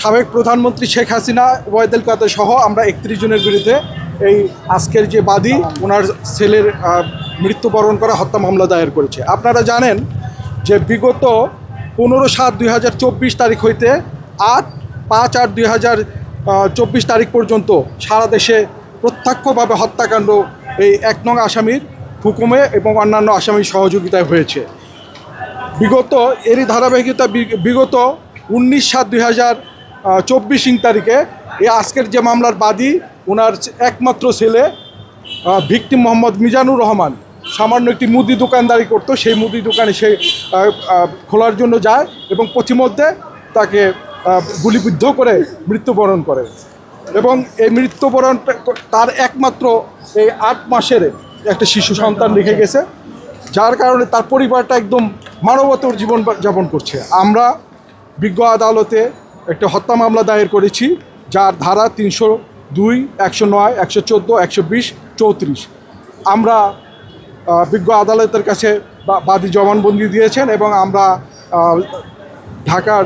সাবেক প্রধানমন্ত্রী শেখ হাসিনা ওয়াইদুল কাদের সহ আমরা একত্রিশ জনের বিরুদ্ধে এই আজকের যে বাদী, ওনার ছেলের মৃত্যুবরণ করা হত্যা মামলা দায়ের করেছে। আপনারা জানেন যে বিগত পনেরো সাত দুই তারিখ হইতে আট পাঁচ আট দুই চব্বিশ তারিখ পর্যন্ত সারা দেশে প্রত্যক্ষভাবে হত্যাকাণ্ড এই এক নং আসামির হুকুমে এবং অন্যান্য আসামির সহযোগিতায় হয়েছে। বিগত, এরই ধারাবাহিকতা বিগত উনিশ সাত দুই হাজার চব্বিশ ইং তারিখে এই আজকের যে মামলার বাদী ওনার একমাত্র ছেলে ভিকটিম মোহাম্মদ মিজানুর রহমান। সামান্য একটি মুদি দোকানদারি করতো, সেই মুদি দোকানে সে খোলার জন্য যায় এবং পথিমধ্যে তাকে গুলিবিদ্ধ করে মৃত্যুবরণ করে। এবং এই মৃত্যুবরণ তার একমাত্র এই আট মাসের একটা শিশু সন্তান রেখে গেছে, যার কারণে তার পরিবারটা একদম মানবতর জীবন যাপন করছে। আমরা বিজ্ঞ আদালতে একটা হত্যা মামলা দায়ের করেছি, যার ধারা তিনশো দুই, একশো নয়, একশো চোদ্দ, একশো বিশ, চৌত্রিশ। আমরা বিজ্ঞ আদালতের কাছে বাদী জবানবন্দি দিয়েছেন এবং আমরা ঢাকার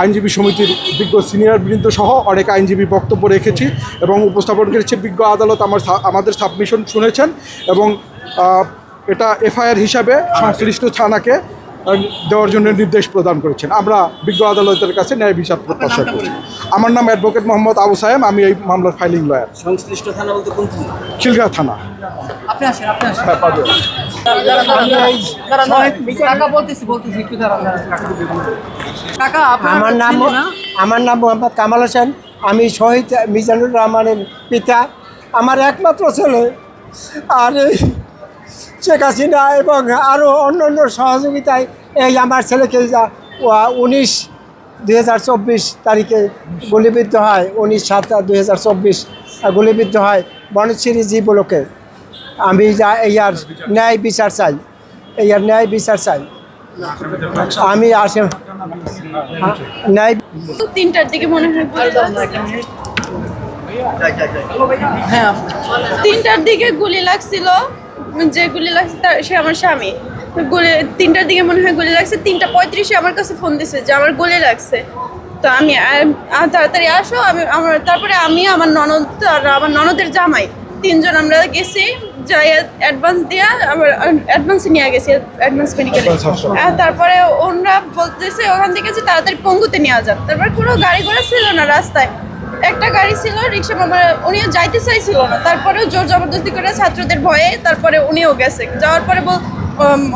আইনজীবী সমিতির বিজ্ঞ সিনিয়র বৃন্দ সহ অনেক আইনজীবী বক্তব্য রেখেছি এবং উপস্থাপন করেছে বিজ্ঞ আদালত আমার আমাদের সাবমিশন শুনেছেন এবং এটা এফআইআর হিসাবে সংশ্লিষ্ট থানাকে দেওয়ার জন্য নির্দেশ প্রদান করেছেন। আমরা বিজ্ঞ আদালতের কাছে ন্যায় বিচার প্রত্যাশা করি। আমার নাম অ্যাডভোকেট মোহাম্মদ আবু সাহেব আমি এই মামলার ফাইলিং লয়ার সংশ্লিষ্ট থানা বলতে কোন থানা খিলগা থানা। আপনি আসেন আপনি আসেন। পাবেন কাকা বলতেছি বলতেছি একটু দাঁড়ান কাকা আপনার আমার নাম আমার নাম মোহাম্মদ কামাল হোসেন। আমি শহীদ মিজানুর রহমানের পিতা। আমার একমাত্র ছেলে। আর এই শেখ হাসিনা এবং আরও অন্য অন্য সহযোগিতায় এই আমার ছেলেকে যা- উনিশ দুই হাজার চব্বিশ তারিখে গুলিবিদ্ধ হয়। উনিশ সাত দুই হাজার চব্বিশ গুলিবিদ্ধ হয় বনশ্রী জীবলোকে আমি যা এই আর ন্যায় বিচার চাই। এই আর ন্যায় বিচার চাই। আমি আসে ন্যায় তিনটার দিকে মনে হয় হ্যাঁ। তিনটার দিকে গুলি লাগছিল। যে গুলি লাগছে তার সে আমার স্বামী। গুলি তিনটার দিকে মনে হয় গুলি লাগছে তিনটা পঁয়ত্রিশে আমার কাছে ফোন দিছে যে আমার গুলি লাগছে। তো আমি তাড়াতাড়ি আসো আমি আমার তারপরে আমি আমার ননদ আর আমার ননদের জামাই তিনজন আমরা গেছি যাই অ্যাডভান্স দিয়ে আবার অ্যাডভান্স নিয়ে গেছি অ্যাডভান্স মেডিকেলে তারপরে ওনারা বলতেছে ওখান থেকে যে তাড়াতাড়ি পঙ্গুতে নিয়ে যান। তারপর কোনো গাড়ি ঘোড়া ছিল না রাস্তায়। একটা গাড়ি ছিল, রিক্সা মামা, উনিও যাইতে চাইছিল না। তারপরেও জোর জবরদস্তি করে ছাত্রদের ভয়ে তারপরে উনিও গেছে। যাওয়ার পরে বল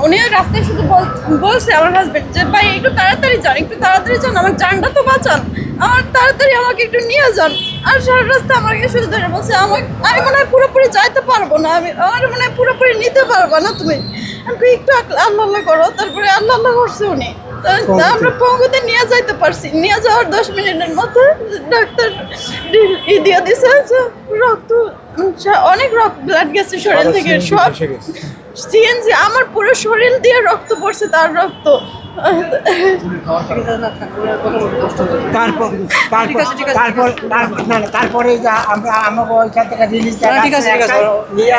উনিও রাস্তায় শুধু বল- বলছে আমার হাজব্যান্ড যে, ভাই, একটু তাড়াতাড়ি যান, একটু তাড়াতাড়ি যান, আমার জানটা তো বাঁচান। আমার তাড়াতাড়ি আমাকে একটু নিয়ে যান। আর সারা রাস্তা আমাকে শুধু ধরে বলছে, আমাকে, আমি মনে হয় পুরোপুরি যাইতে পারব না, আমি, আমার মনে হয় পুরোপুরি নিতে পারব না তুমি। একটু আল্লাহ করো। তারপরে আল্লাহ করছে উনি। আমরা পঙ্গুতে নিয়ে যাইতে পারছি। নিয়ে যাওয়ার দশ মিনিটের মধ্যে ডাক্তার ই- দিয়ে দিছে যে রক্ত অনেক রক্ত ব্লাড গেছে শরীর থেকে সব সিএনজি আমার পুরো শরীর দিয়ে রক্ত পড়ছে তার রক্ত। তারপর তারপর তারপর তারপর- না, না, তারপরে যা আমরা আমাকে ওইখান থেকে রিলিজ ঠিক আছে, ঠিক আছে। নিয়ে